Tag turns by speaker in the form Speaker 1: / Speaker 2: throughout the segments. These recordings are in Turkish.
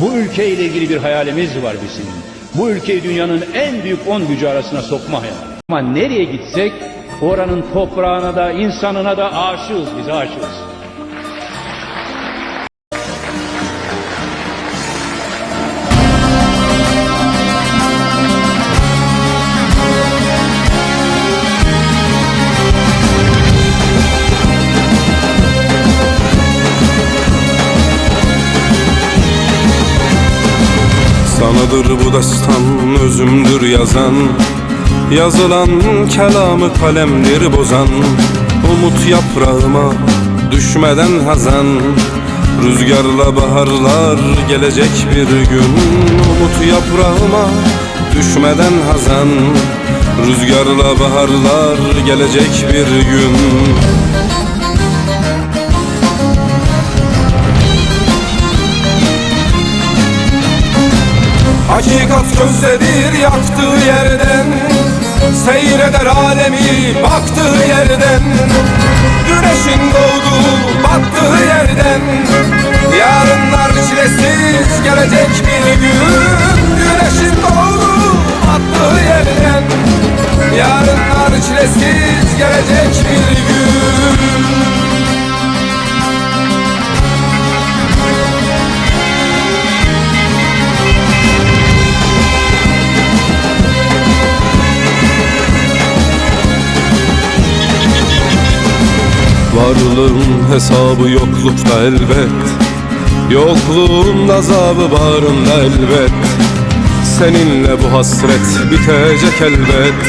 Speaker 1: Bu ülkeyle ilgili bir hayalimiz var bizim. Bu ülkeyi dünyanın en büyük on gücü arasına sokma hayali. Ama nereye gitsek oranın toprağına da insanına da aşığız biz aşığız.
Speaker 2: Sanadır bu destan özümdür yazan. Yazılan kelamı kalemdir bozan. Umut yaprağıma düşmeden hazan. Rüzgarla baharlar gelecek bir gün. Umut yaprağıma düşmeden hazan. Rüzgarla baharlar gelecek bir gün Hakikat gözdedir yaktığı yerden Seyreder alemi baktığı yerden. Güneşin doğduğu battığı yerden Yarınlar çilesiz gelecek bir gün. Güneşin doğduğu battığı yerden Yarınlar çilesiz gelecek bir gün Varlığın hesabı yoklukta elbet. Yokluğun azabı bağrında elbet. Seninle bu hasret bitecek elbet.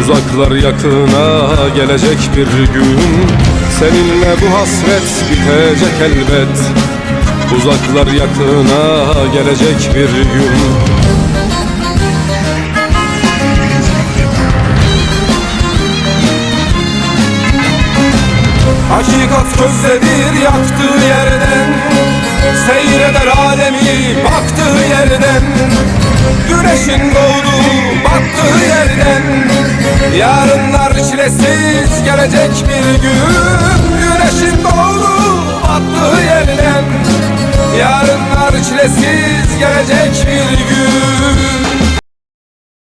Speaker 2: Uzaklar yakına gelecek bir gün. Seninle bu hasret bitecek elbet. Uzaklar yakına gelecek bir gün Hakikat gözledir yaktığı yerden Seyreder alemi baktığı yerden. Güneşin doğduğu battığı yerden Yarınlar çilesiz gelecek bir gün. Güneşin doğduğu battığı yerden Yarınlar çilesiz gelecek bir gün.